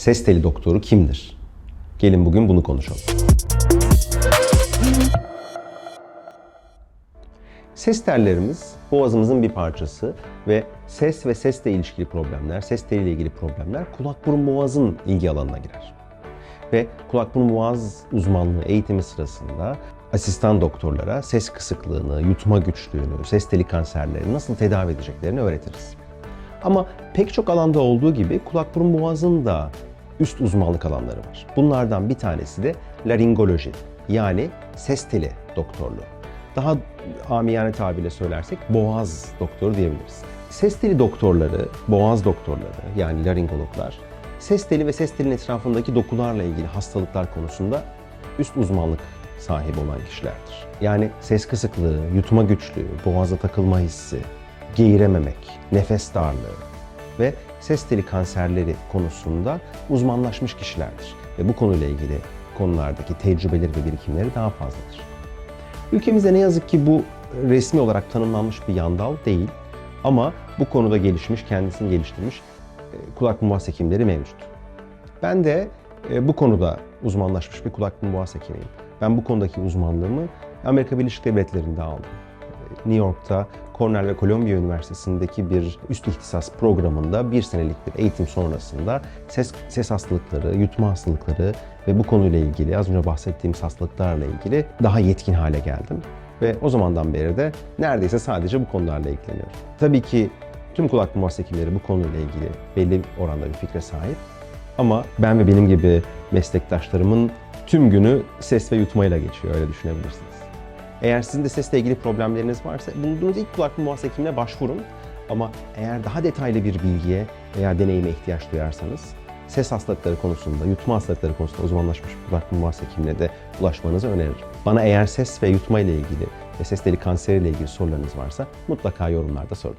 Ses teli doktoru kimdir? Gelin bugün bunu konuşalım. Ses tellerimiz boğazımızın bir parçası ve ses ve sesle ilişkili problemler, ses teliyle ilgili problemler kulak burun boğazın ilgi alanına girer. Ve kulak burun boğaz uzmanlığı eğitimi sırasında asistan doktorlara ses kısıklığını, yutma güçlüğünü, ses teli kanserlerini nasıl tedavi edeceklerini öğretiriz. Ama pek çok alanda olduğu gibi kulak burun boğazın da üst uzmanlık alanları var. Bunlardan bir tanesi de laringoloji yani ses teli doktorluğu. Daha amiyane tabirle söylersek boğaz doktoru diyebiliriz. Ses teli doktorları, boğaz doktorları yani laringologlar ses teli ve ses telin etrafındaki dokularla ilgili hastalıklar konusunda üst uzmanlık sahibi olan kişilerdir. Yani ses kısıklığı, yutma güçlüğü, boğaza takılma hissi, geğirememek, nefes darlığı ve ses teli kanserleri konusunda uzmanlaşmış kişilerdir. Ve bu konuyla ilgili konulardaki tecrübeleri ve birikimleri daha fazladır. Ülkemizde ne yazık ki bu resmi olarak tanımlanmış bir yan dal değil. Ama bu konuda gelişmiş, kendisini geliştirmiş e, kulak boğaz hekimleri mevcut. Ben de e, bu konuda uzmanlaşmış bir kulak boğaz hekimiyim. Ben bu konudaki uzmanlığımı Amerika Birleşik Devletleri'nde aldım. New York'ta Cornell ve Columbia Üniversitesi'ndeki bir üst ihtisas programında bir senelik bir eğitim sonrasında ses, ses hastalıkları, yutma hastalıkları ve bu konuyla ilgili az önce bahsettiğimiz hastalıklarla ilgili daha yetkin hale geldim. Ve o zamandan beri de neredeyse sadece bu konularla ilgileniyorum. Tabii ki tüm kulak boğaz hekimleri bu konuyla ilgili belli oranda bir fikre sahip. Ama ben ve benim gibi meslektaşlarımın tüm günü ses ve yutmayla geçiyor öyle düşünebilirsiniz. Eğer sizin de sesle ilgili problemleriniz varsa bulunduğunuz ilk kulak boğaz hekimine başvurun. Ama eğer daha detaylı bir bilgiye veya deneyime ihtiyaç duyarsanız ses hastalıkları konusunda, yutma hastalıkları konusunda uzmanlaşmış bir kulak boğaz hekimine de ulaşmanızı öneririm. Bana eğer ses ve yutma ile ilgili ve ses teli kanseri ile ilgili sorularınız varsa mutlaka yorumlarda sorun.